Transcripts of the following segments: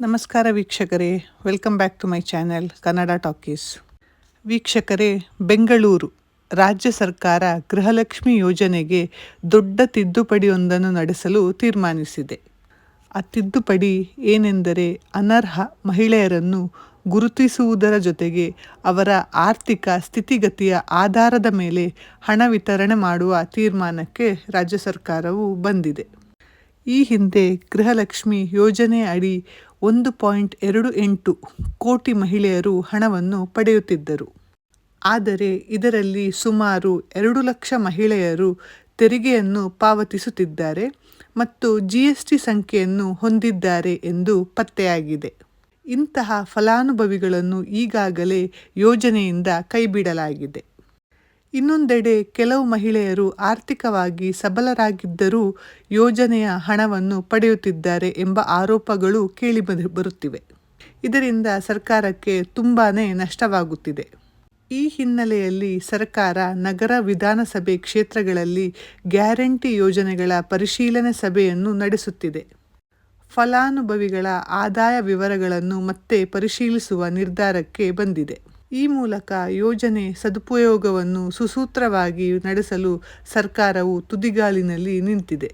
ನಮಸ್ಕಾರ ವೀಕ್ಷಕರೇ welcome back to my channel Kannada talkies ವೀಕ್ಷಕರೇ, ಬೆಂಗಳೂರು ರಾಜ್ಯ ಸರ್ಕಾರ ಗೃಹಲಕ್ಷ್ಮಿ ಯೋಜನೆಗೆ ದೊಡ್ಡ ತಿದ್ದುಪಡಿಯೊಂದನ್ನು ನಡೆಸಲು ತೀರ್ಮಾನಿಸಿದೆ. ಆ ತಿದ್ದುಪಡಿ ಏನೆಂದರೆ ಅನರ್ಹ ಮಹಿಳೆಯರನ್ನು ಗುರುತಿಸುವುದರ ಜೊತೆಗೆ ಅವರ ಆರ್ಥಿಕ ಸ್ಥಿತಿಗತಿಯ ಆಧಾರದ ಮೇಲೆ ಹಣ ವಿತರಣೆ ಮಾಡುವ ತೀರ್ಮಾನಕ್ಕೆ ರಾಜ್ಯ ಸರ್ಕಾರವು ಬಂದಿದೆ. ಈ ಹಿಂದೆ ಗೃಹಲಕ್ಷ್ಮಿ ಯೋಜನೆ ಅಡಿ ಒಂದು ಪಾಯಿಂಟ್ ಎರಡು ಎಂಟು ಕೋಟಿ ಮಹಿಳೆಯರು ಹಣವನ್ನು ಪಡೆಯುತ್ತಿದ್ದರು. ಆದರೆ ಇದರಲ್ಲಿ ಸುಮಾರು ಎರಡು ಲಕ್ಷ ಮಹಿಳೆಯರು ತೆರಿಗೆಯನ್ನು ಪಾವತಿಸುತ್ತಿದ್ದಾರೆ ಮತ್ತು ಜಿ ಎಸ್ ಟಿ ಸಂಖ್ಯೆಯನ್ನು ಹೊಂದಿದ್ದಾರೆ ಎಂದು ಪತ್ತೆಯಾಗಿದೆ. ಇಂತಹ ಫಲಾನುಭವಿಗಳನ್ನು ಈಗಾಗಲೇ ಯೋಜನೆಯಿಂದ ಕೈಬಿಡಲಾಗಿದೆ. ಇನ್ನೊಂದೆಡೆ ಕೆಲವು ಮಹಿಳೆಯರು ಆರ್ಥಿಕವಾಗಿ ಸಬಲರಾಗಿದ್ದರೂ ಯೋಜನೆಯ ಹಣವನ್ನು ಪಡೆಯುತ್ತಿದ್ದಾರೆ ಎಂಬ ಆರೋಪಗಳು ಕೇಳಿ ಬರುತ್ತಿವೆ. ಇದರಿಂದ ಸರ್ಕಾರಕ್ಕೆ ತುಂಬಾ ನಷ್ಟವಾಗುತ್ತಿದೆ. ಈ ಹಿನ್ನೆಲೆಯಲ್ಲಿ ಸರ್ಕಾರ ನಗರ ವಿಧಾನಸಭೆ ಕ್ಷೇತ್ರಗಳಲ್ಲಿ ಗ್ಯಾರಂಟಿ ಯೋಜನೆಗಳ ಪರಿಶೀಲನೆ ಸಭೆಯನ್ನು ನಡೆಸುತ್ತಿದೆ. ಫಲಾನುಭವಿಗಳ ಆದಾಯ ವಿವರಗಳನ್ನು ಮತ್ತೆ ಪರಿಶೀಲಿಸುವ ನಿರ್ಧಾರಕ್ಕೆ ಬಂದಿದೆ. ಈ ಮೂಲಕ ಯೋಜನೆ ಸದುಪಯೋಗವನ್ನು ಸುಸೂತ್ರವಾಗಿ ನಡೆಸಲು ಸರ್ಕಾರವು ತುದಿಗಾಲಿನಲ್ಲಿ ನಿಂತಿದೆ.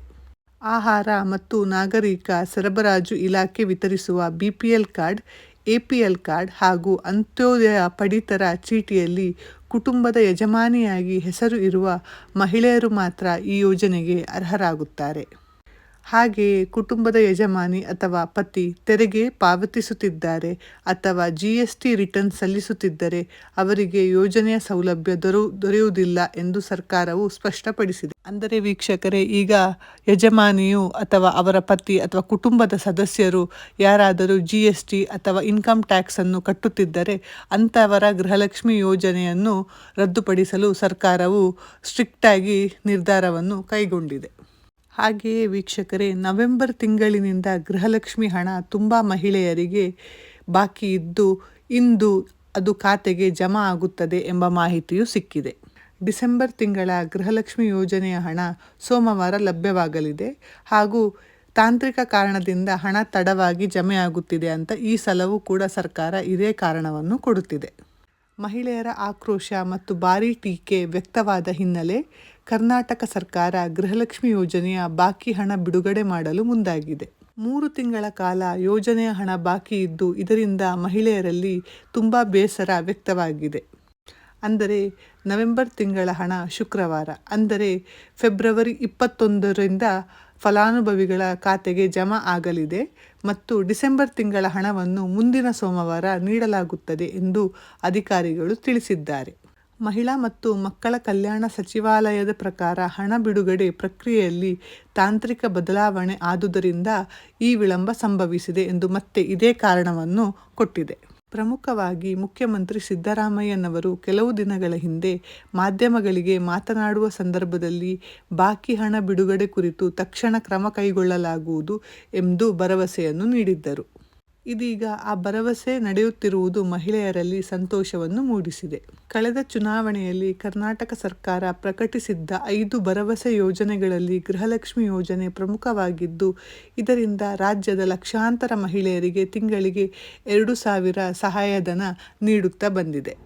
ಆಹಾರ ಮತ್ತು ನಾಗರಿಕ ಸರಬರಾಜು ಇಲಾಖೆ ವಿತರಿಸುವ ಬಿಪಿಎಲ್ ಕಾರ್ಡ್, ಎಪಿಎಲ್ ಕಾರ್ಡ್ ಹಾಗೂ ಅಂತ್ಯೋದಯ ಪಡಿತರ ಚೀಟಿಯಲ್ಲಿ ಕುಟುಂಬದ ಯಜಮಾನಿಯಾಗಿ ಹೆಸರು ಇರುವ ಮಹಿಳೆಯರು ಮಾತ್ರ ಈ ಯೋಜನೆಗೆ ಅರ್ಹರಾಗುತ್ತಾರೆ. ಹಾಗೆಯೇ ಕುಟುಂಬದ ಯಜಮಾನಿ ಅಥವಾ ಪತಿ ತೆರಿಗೆ ಪಾವತಿಸುತ್ತಿದ್ದಾರೆ ಅಥವಾ ಜಿ ಎಸ್ ಟಿ ರಿಟರ್ನ್ ಸಲ್ಲಿಸುತ್ತಿದ್ದರೆ ಅವರಿಗೆ ಯೋಜನೆಯ ಸೌಲಭ್ಯ ದೊರೆ, ದೊರೆಯುವುದಿಲ್ಲ ಎಂದು ಸರ್ಕಾರವು ಸ್ಪಷ್ಟಪಡಿಸಿದೆ. ಅಂದರೆ ವೀಕ್ಷಕರೇ, ಈಗ ಯಜಮಾನಿಯು ಅಥವಾ ಅವರ ಪತಿ ಅಥವಾ ಕುಟುಂಬದ ಸದಸ್ಯರು ಯಾರಾದರೂ ಜಿ ಎಸ್ ಟಿ ಅಥವಾ ಇನ್ಕಮ್ ಟ್ಯಾಕ್ಸನ್ನು ಕಟ್ಟುತ್ತಿದ್ದರೆ ಅಂಥವರ ಗೃಹಲಕ್ಷ್ಮಿ ಯೋಜನೆಯನ್ನು ರದ್ದುಪಡಿಸಲು ಸರ್ಕಾರವು ಸ್ಟ್ರಿಕ್ಟಾಗಿ ನಿರ್ಧಾರವನ್ನು ಕೈಗೊಂಡಿದೆ. ಹಾಗೆಯೇ ವೀಕ್ಷಕರೇ, ನವೆಂಬರ್ ತಿಂಗಳಿನಿಂದ ಗೃಹಲಕ್ಷ್ಮಿ ಹಣ ತುಂಬ ಮಹಿಳೆಯರಿಗೆ ಬಾಕಿ ಇದ್ದು, ಇಂದು ಅದು ಖಾತೆಗೆ ಜಮಾ ಆಗುತ್ತದೆ ಎಂಬ ಮಾಹಿತಿಯು ಸಿಕ್ಕಿದೆ. ಡಿಸೆಂಬರ್ ತಿಂಗಳ ಗೃಹಲಕ್ಷ್ಮಿ ಯೋಜನೆಯ ಹಣ ಸೋಮವಾರ ಲಭ್ಯವಾಗಲಿದೆ ಹಾಗೂ ತಾಂತ್ರಿಕ ಕಾರಣದಿಂದ ಹಣ ತಡವಾಗಿ ಜಮೆಯಾಗುತ್ತಿದೆ ಅಂತ ಈ ಸಲವೂ ಕೂಡ ಸರ್ಕಾರ ಇದೇ ಕಾರಣವನ್ನು ಕೊಡುತ್ತಿದೆ. ಮಹಿಳೆಯರ ಆಕ್ರೋಶ ಮತ್ತು ಭಾರಿ ಟೀಕೆ ವ್ಯಕ್ತವಾದ ಹಿನ್ನೆಲೆ ಕರ್ನಾಟಕ ಸರ್ಕಾರ ಗೃಹಲಕ್ಷ್ಮಿ ಯೋಜನೆಯ ಬಾಕಿ ಹಣ ಬಿಡುಗಡೆ ಮಾಡಲು ಮುಂದಾಗಿದೆ. ಮೂರು ತಿಂಗಳ ಕಾಲ ಯೋಜನೆಯ ಹಣ ಬಾಕಿ ಇದ್ದು ಇದರಿಂದ ಮಹಿಳೆಯರಲ್ಲಿ ತುಂಬ ಬೇಸರ ವ್ಯಕ್ತವಾಗಿದೆ. ಅಂದರೆ ನವೆಂಬರ್ ತಿಂಗಳ ಹಣ ಶುಕ್ರವಾರ, ಅಂದರೆ ಫೆಬ್ರವರಿ ಇಪ್ಪತ್ತೊಂದರಿಂದ ಫಲಾನುಭವಿಗಳ ಖಾತೆಗೆ ಜಮಾ ಆಗಲಿದೆ ಮತ್ತು ಡಿಸೆಂಬರ್ ತಿಂಗಳ ಹಣವನ್ನು ಮುಂದಿನ ಸೋಮವಾರ ನೀಡಲಾಗುತ್ತದೆ ಎಂದು ಅಧಿಕಾರಿಗಳು ತಿಳಿಸಿದ್ದಾರೆ. ಮಹಿಳಾ ಮತ್ತು ಮಕ್ಕಳ ಕಲ್ಯಾಣ ಸಚಿವಾಲಯದ ಪ್ರಕಾರ ಹಣ ಬಿಡುಗಡೆ ಪ್ರಕ್ರಿಯೆಯಲ್ಲಿ ತಾಂತ್ರಿಕ ಬದಲಾವಣೆ ಆದುದರಿಂದ ಈ ವಿಳಂಬ ಸಂಭವಿಸಿದೆ ಎಂದು ಮತ್ತೆ ಇದೇ ಕಾರಣವನ್ನು ಕೊಟ್ಟಿದೆ. ಪ್ರಮುಖವಾಗಿ ಮುಖ್ಯಮಂತ್ರಿ ಸಿದ್ದರಾಮಯ್ಯನವರು ಕೆಲವು ದಿನಗಳ ಹಿಂದೆ ಮಾಧ್ಯಮಗಳಿಗೆ ಮಾತನಾಡುವ ಸಂದರ್ಭದಲ್ಲಿ ಬಾಕಿ ಹಣ ಬಿಡುಗಡೆ ಕುರಿತು ತಕ್ಷಣ ಕ್ರಮ ಕೈಗೊಳ್ಳಲಾಗುವುದು ಎಂದು ಭರವಸೆಯನ್ನು ನೀಡಿದ್ದರು. ಇದೀಗ ಆ ಭರವಸೆ ನಡೆಯುತ್ತಿರುವುದು ಮಹಿಳೆಯರಲ್ಲಿ ಸಂತೋಷವನ್ನು ಮೂಡಿಸಿದೆ. ಕಳೆದ ಚುನಾವಣೆಯಲ್ಲಿ ಕರ್ನಾಟಕ ಸರ್ಕಾರ ಪ್ರಕಟಿಸಿದ್ದ ಐದು ಭರವಸೆ ಯೋಜನೆಗಳಲ್ಲಿ ಗೃಹಲಕ್ಷ್ಮಿ ಯೋಜನೆ ಪ್ರಮುಖವಾಗಿದ್ದು, ಇದರಿಂದ ರಾಜ್ಯದ ಲಕ್ಷಾಂತರ ಮಹಿಳೆಯರಿಗೆ ತಿಂಗಳಿಗೆ ಎರಡು ಸಾವಿರ ಸಹಾಯಧನ ನೀಡುತ್ತಾ ಬಂದಿದೆ.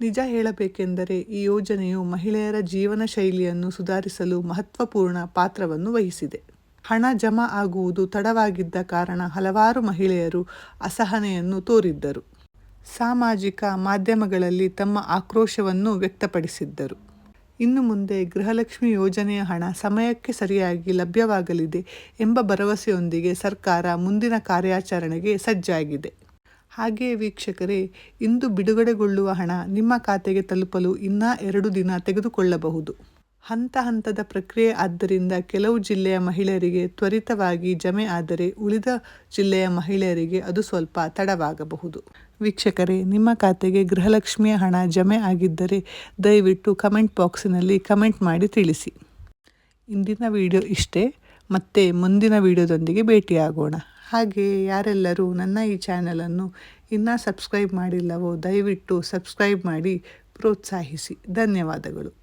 ನಿಜ ಹೇಳಬೇಕೆಂದರೆ, ಈ ಯೋಜನೆಯು ಮಹಿಳೆಯರ ಜೀವನ ಶೈಲಿಯನ್ನು ಸುಧಾರಿಸಲು ಮಹತ್ವಪೂರ್ಣ ಪಾತ್ರವನ್ನು ವಹಿಸಿದೆ. ಹಣ ಜಮಾ ಆಗುವುದು ತಡವಾಗಿದ್ದ ಕಾರಣ ಹಲವಾರು ಮಹಿಳೆಯರು ಅಸಹನೆಯನ್ನು ತೋರಿದ್ದರು. ಸಾಮಾಜಿಕ ಮಾಧ್ಯಮಗಳಲ್ಲಿ ತಮ್ಮ ಆಕ್ರೋಶವನ್ನು ವ್ಯಕ್ತಪಡಿಸಿದ್ದರು. ಇನ್ನು ಮುಂದೆ ಗೃಹಲಕ್ಷ್ಮಿ ಯೋಜನೆಯ ಹಣ ಸಮಯಕ್ಕೆ ಸರಿಯಾಗಿ ಲಭ್ಯವಾಗಲಿದೆ ಎಂಬ ಭರವಸೆಯೊಂದಿಗೆ ಸರ್ಕಾರ ಮುಂದಿನ ಕಾರ್ಯಾಚರಣೆಗೆ ಸಜ್ಜಾಗಿದೆ. ಹಾಗೆಯೇ ವೀಕ್ಷಕರೇ, ಇಂದು ಬಿಡುಗಡೆಗೊಳ್ಳುವ ಹಣ ನಿಮ್ಮ ಖಾತೆಗೆ ತಲುಪಲು ಇನ್ನೂ ಎರಡು ದಿನ ತೆಗೆದುಕೊಳ್ಳಬಹುದು. ಹಂತ ಹಂತದ ಪ್ರಕ್ರಿಯೆ ಆದ್ದರಿಂದ ಕೆಲವು ಜಿಲ್ಲೆಯ ಮಹಿಳೆಯರಿಗೆ ತ್ವರಿತವಾಗಿ ಜಮೆ ಆದರೆ ಉಳಿದ ಜಿಲ್ಲೆಯ ಮಹಿಳೆಯರಿಗೆ ಅದು ಸ್ವಲ್ಪ ತಡವಾಗಬಹುದು. ವೀಕ್ಷಕರೇ, ನಿಮ್ಮ ಖಾತೆಗೆ ಗೃಹಲಕ್ಷ್ಮಿಯ ಹಣ ಜಮೆ ಆಗಿದ್ದರೆ ದಯವಿಟ್ಟು ಕಮೆಂಟ್ ಬಾಕ್ಸಿನಲ್ಲಿ ಕಮೆಂಟ್ ಮಾಡಿ ತಿಳಿಸಿ. ಇಂದಿನ ವಿಡಿಯೋ ಇಷ್ಟೇ, ಮತ್ತೆ ಮುಂದಿನ ವಿಡಿಯೋದೊಂದಿಗೆ ಭೇಟಿಯಾಗೋಣ. ಹಾಗೆ ಯಾರೆಲ್ಲರೂ ನನ್ನ ಈ ಚಾನಲನ್ನು ಇನ್ನೂ ಸಬ್ಸ್ಕ್ರೈಬ್ ಮಾಡಿಲ್ಲವೋ ದಯವಿಟ್ಟು ಸಬ್ಸ್ಕ್ರೈಬ್ ಮಾಡಿ, ಪ್ರೋತ್ಸಾಹಿಸಿ. ಧನ್ಯವಾದಗಳು.